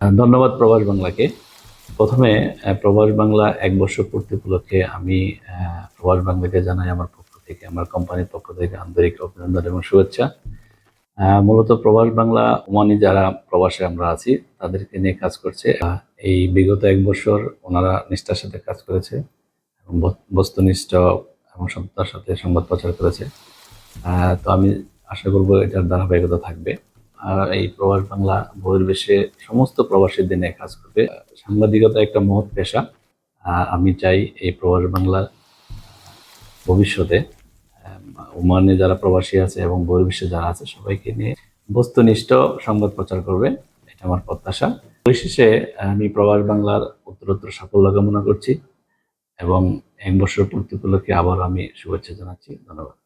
ধন্যবাদ প্রবাস বাংলাকে। প্রথমে প্রবাস বাংলা এক বছর পূর্তি উপলক্ষে আমি প্রবাস বাংলাকে জানাই আমার পক্ষ থেকে, আমার কোম্পানির পক্ষ থেকে আন্তরিক অভিনন্দন এবং শুভেচ্ছা। মূলত প্রবাস বাংলা, ওমানি যারা প্রবাসে আমরা আছি, তাদেরকে নিয়ে কাজ করছে। এই বিগত এক বছর ওনারা নিষ্ঠার সাথে কাজ করেছে এবং বস্তুনিষ্ঠ এবং সত্যতার সাথে সংবাদ প্রচার করেছে। তো আমি আশা করব এটার ধারাবাহিকতা থাকবে। এই প্রবাস বাংলা বহির্বিশ্বে সমস্ত প্রবাসীদের নিয়ে কাজ করবে। সাংবাদিকতা একটা মহৎ পেশা। আমি চাই এই প্রবাস বাংলা ভবিষ্যতে ওমানে যারা প্রবাসী আছে এবং বহির্বিশ্বে যারা আছে সবাইকে নিয়ে বস্তুনিষ্ঠ সংবাদ প্রচার করবে। এটা আমার প্রত্যাশা। পরিশেষে আমি প্রবাস বাংলার উত্তরোত্তর সাফল্য কামনা করছি এবং এক বছর পূর্তি উপলক্ষে আবার আমি শুভেচ্ছা জানাচ্ছি। ধন্যবাদ।